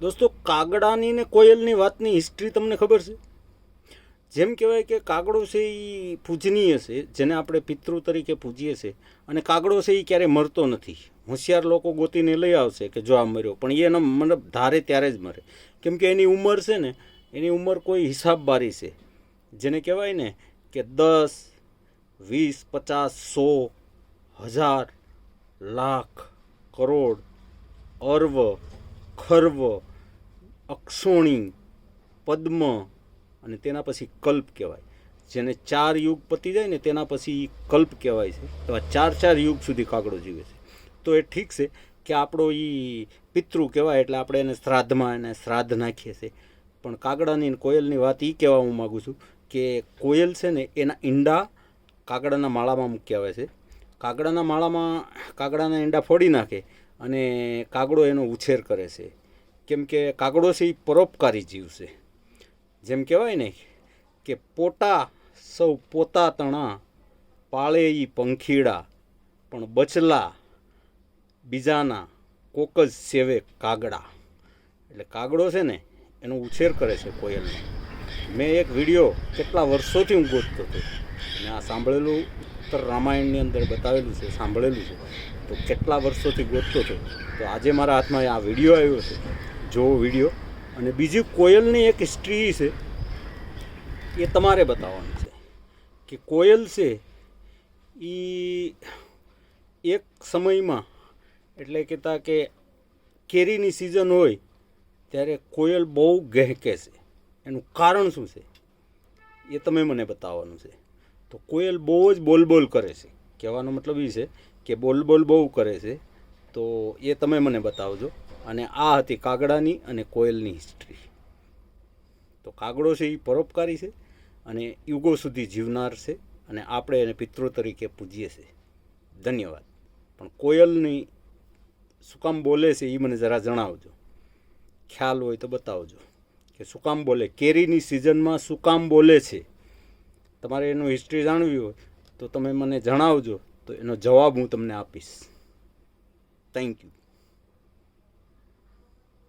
દોસ્તો, કાગડાની ને કોયલની વાતની હિસ્ટ્રી તમને ખબર છે? જેમ કહેવાય કે કાગડો છે એ પૂજનીય છે, જેને આપણે પિતૃ તરીકે પૂજીએ છીએ. અને કાગડો છે એ ક્યારેય મરતો નથી. હોશિયાર લોકો ગોતીને લઈ આવશે કે જો આ મર્યો. પણ એનો મતલબ ધારે ત્યારે જ મરે. કેમ કે એની ઉંમર છે ને, એની ઉંમર કોઈ હિસાબબારી છે. જેને કહેવાય ને કે દસ, વીસ, પચાસ, સો, હજાર, લાખ, કરોડ, અર્વ ખર્વ, અક્ષોણી, પદ્મ અને તેના પછી કલ્પ કહેવાય. જેને ચાર યુગ પતી જાય ને તેના પછી કલ્પ કહેવાય છે. એવા ચાર ચાર યુગ સુધી કાગડો જીવે છે. તો એ ઠીક છે કે આપણો એ પિતૃ કહેવાય એટલે આપણે એને શ્રાદ્ધમાં એને શ્રાદ્ધ નાખીએ છીએ. પણ કાગડાની કોયલની વાત એ કહેવા હું માગું છું કે કોયલ છે ને એના ઈંડા કાગડાના માળામાં મૂકી આવે છે. કાગડાના માળામાં કાગડાના ઈંડા ફોડી નાખે અને કાગડો એનો ઉછેર કરે છે. કેમ કે કાગડો છે એ પરોપકારી જીવ છે. જેમ કહેવાય ને કે પોટા સૌ પોતા તણા પાળે ઈ પંખીડા, પણ બચલા બીજાના કોક જ સેવે કાગડા. એટલે કાગડો છે ને, એનો ઉછેર કરે છે કોયલનો. મેં એક વીડિયો કેટલા વર્ષોથી હું ગોતતો હતો. મેં આ સાંભળેલું ઉત્તર રામાયણની અંદર બતાવેલું છે, સાંભળેલું છે. તો કેટલા વર્ષોથી ગોતતો હતો. તો આજે મારા હાથમાં આ વીડિયો આવ્યો છે. જોવો વીડિયો. અને બીજી કોયલની એક હિસ્ટ્રી છે, એ તમારે બતાવવાનું છે કે કોયલ છે એ એક સમયમાં, એટલે કહેતા કે કેરીની સિઝન હોય, ત્યારે કોયલ બહુ ગહેકે છે. એનું કારણ શું છે? એ તમે મને બતાવવાનું છે. તો કોયલ બહુ જ બોલબોલ કરે છે. કહેવાનો મતલબ એ છે કે બોલબોલ બહુ કરે છે. તો એ તમે મને બતાવજો. અને આ હતી કાગડાની અને કોયલની હિસ્ટ્રી તો કાગડો છે એ પરોપકારી છે અને યુગો સુધી જીવનાર છે અને આપણે એને પિતૃ તરીકે પૂજીએ છીએ. ધન્યવાદ. પણ કોયલની શું કામ બોલે છે એ મને જરા જણાવજો. ખ્યાલ હોય તો બતાવજો કે શું કામ બોલે, કેરીની સિઝનમાં શું કામ બોલે છે? તમારે એનું હિસ્ટ્રી જાણવી હોય તો તમે મને જણાવજો, તો એનો જવાબ હું તમને આપીશ. Thank you